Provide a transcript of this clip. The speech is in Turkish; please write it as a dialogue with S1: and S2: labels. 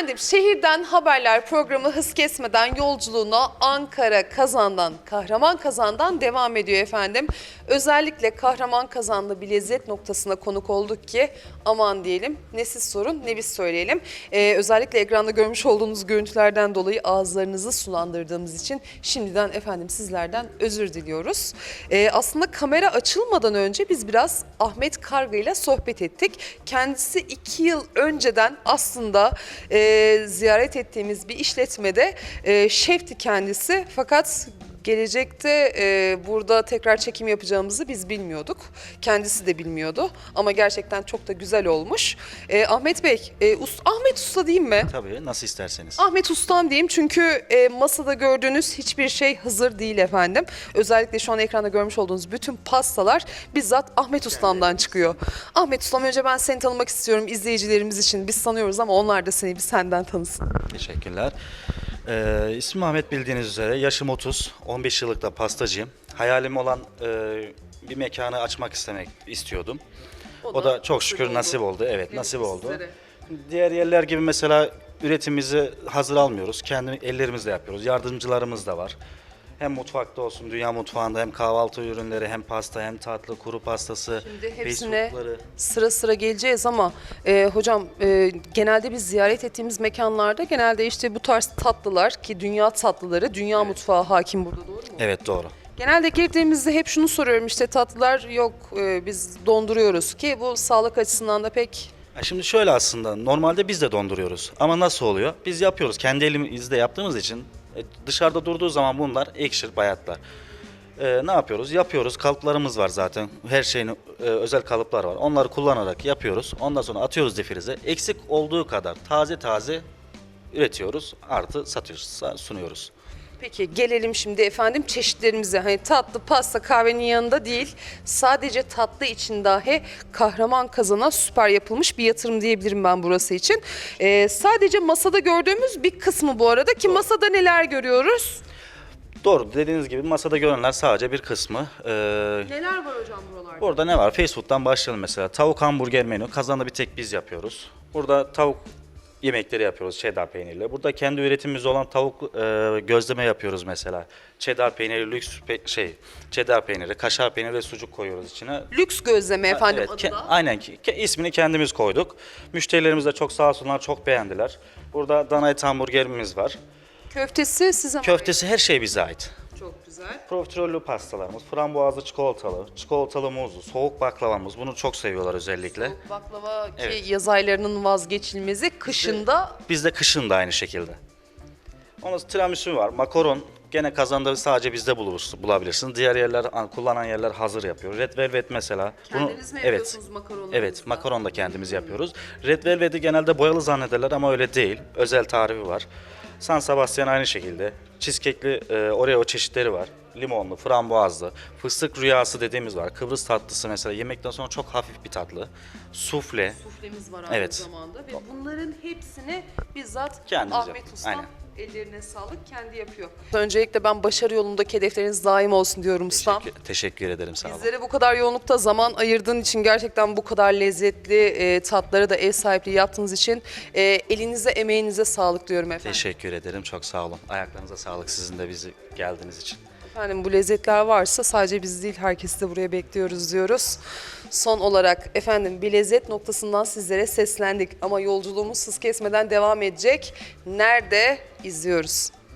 S1: Efendim şehirden haberler programı hız kesmeden yolculuğuna Ankara Kazan'dan, Kahraman Kazan'dan devam ediyor efendim. Özellikle Kahraman Kazan'da bir lezzet noktasına konuk olduk ki aman diyelim ne siz sorun ne biz söyleyelim. Ee, özellikle ekranda görmüş olduğunuz görüntülerden dolayı ağızlarınızı sulandırdığımız için şimdiden efendim sizlerden özür diliyoruz. Ee, aslında kamera açılmadan önce biz biraz Ahmet Karga ile sohbet ettik. Kendisi iki yıl önceden aslında e, ziyaret ettiğimiz bir işletmede e, şefti kendisi. Fakat gelecekte e, burada tekrar çekim yapacağımızı biz bilmiyorduk. Kendisi de bilmiyordu ama gerçekten çok da güzel olmuş. E, Ahmet Bey, e, Us- Ahmet Usta diyeyim mi?
S2: Tabii nasıl isterseniz.
S1: Ahmet Ustam diyeyim çünkü e, masada gördüğünüz hiçbir şey hazır değil efendim. Özellikle şu an ekranda görmüş olduğunuz bütün pastalar bizzat Ahmet Ustam'dan çıkıyor. Ahmet Ustam önce ben seni tanımak istiyorum izleyicilerimiz için. Biz tanıyoruz ama onlar da seni bir senden tanısın.
S2: Teşekkürler. Ee, ismim Ahmet bildiğiniz üzere. Yaşım 30. 15 yıllık da pastacıyım. Hayalim olan e, bir mekanı açmak istemek istiyordum. O, da, çok şükür nasip oldu. Evet,
S1: Evet,
S2: nasip oldu.
S1: sizlere.
S2: Diğer yerler gibi mesela üretimimizi hazır almıyoruz. Kendi ellerimizle yapıyoruz. Yardımcılarımız da var. Hem mutfakta olsun, dünya mutfağında hem kahvaltı ürünleri, hem pasta, hem tatlı, kuru pastası,
S1: Şimdi hepsine sıra sıra geleceğiz ama e, hocam e, genelde biz ziyaret ettiğimiz mekanlarda genelde işte bu tarz tatlılar ki dünya tatlıları, dünya mutfağı hakim burada doğru mu?
S2: Evet doğru.
S1: Genelde girdiğimizde hep şunu soruyorum işte tatlılar yok e, biz donduruyoruz ki bu sağlık açısından da pek
S2: Ya Şimdi şöyle aslında normalde biz de donduruyoruz ama nasıl oluyor? Biz yapıyoruz kendi elimizde yaptığımız için e, dışarıda durduğu zaman bunlar ekşir bayatlar. E, ne yapıyoruz? Yapıyoruz kalıplarımız var zaten her şeyin e, özel kalıplar var onları kullanarak yapıyoruz ondan sonra atıyoruz difrize eksik olduğu kadar taze taze üretiyoruz artı satıyoruz sunuyoruz.
S1: Peki gelelim şimdi efendim çeşitlerimize. Hani tatlı, pasta, kahvenin yanında değil. Sadece tatlı için dahi kahraman kazana süper yapılmış bir yatırım diyebilirim ben burası için. Ee, sadece masada gördüğümüz bir kısmı bu arada ki masada neler görüyoruz?
S2: Doğru dediğiniz gibi masada görünenler sadece bir kısmı. E,
S1: Neler var hocam buralarda?
S2: Burada ne var? Fast food'dan başlayalım mesela. Tavuk hamburger menü. Kazanda bir tek biz yapıyoruz. Burada tavuk yemekleri yapıyoruz cheddar peynirle. Burada kendi üretimimiz olan tavuk e, gözleme yapıyoruz mesela. Cheddar peyniri, lüks pe- şey, cheddar peyniri, kaşar peyniri ve sucuk koyuyoruz içine.
S1: Lüks gözleme efendim
S2: Evet,
S1: adı da.
S2: aynen ki ke- ismini kendimiz koyduk. Müşterilerimiz de çok sağ olsunlar, çok beğendiler. Burada dana et hamburgerimiz var.
S1: Köftesi size
S2: Köftesi her şey bize ait.
S1: Çok güzel.
S2: Profiterollü pastalarımız, frambuazlı çikolatalı, çikolatalı muzlu, soğuk baklavamız. Bunu çok seviyorlar özellikle.
S1: Soğuk baklava ki
S2: Evet.
S1: yaz aylarının vazgeçilmezi. Kışında
S2: Bizde kışın da aynı şekilde. Ondan sonra tiramisu var, makaron. Gene kazanda sadece bizde buluruz, bulabilirsiniz. Diğer yerler, an- kullanan yerler hazır yapıyor. Red Velvet mesela.
S1: Kendiniz mi
S2: evet,
S1: yapıyorsunuz makaronlarınızı
S2: Evet, makaron da kendimiz yapıyoruz. Red Velvet'i genelde boyalı zannederler ama öyle değil. Özel tarifi var. San Sebastian aynı şekilde. Cheesecake'li e, Oreo çeşitleri var. Limonlu, frambuazlı, fıstık rüyası dediğimiz var. Kıbrıs tatlısı mesela yemekten sonra çok hafif bir tatlı. Sufle.
S1: suflemiz var aynı
S2: Evet.
S1: zamanda ve bunların hepsini bizzat
S2: Kendimiz
S1: Ahmet Ustam
S2: aynen.
S1: ellerine sağlık kendi yapıyor. Öncelikle ben başarı yolundaki hedefleriniz daim olsun diyorum ustam.
S2: Teşekkür, teşekkür ederim sağ olun.
S1: Bizlere bu kadar yoğunlukta zaman ayırdığın için gerçekten bu kadar lezzetli e, tatlara da ev sahipliği yaptığınız için e, elinize emeğinize sağlık diyorum efendim.
S2: Teşekkür ederim. Çok sağ olun. Ayaklarınıza sağlık sizin de bizi geldiğiniz için.
S1: Efendim bu lezzetler varsa sadece biz değil herkesi de buraya bekliyoruz diyoruz. Son olarak efendim bir lezzet noktasından sizlere seslendik ama yolculuğumuz hız kesmeden devam edecek. Nerede izliyoruz?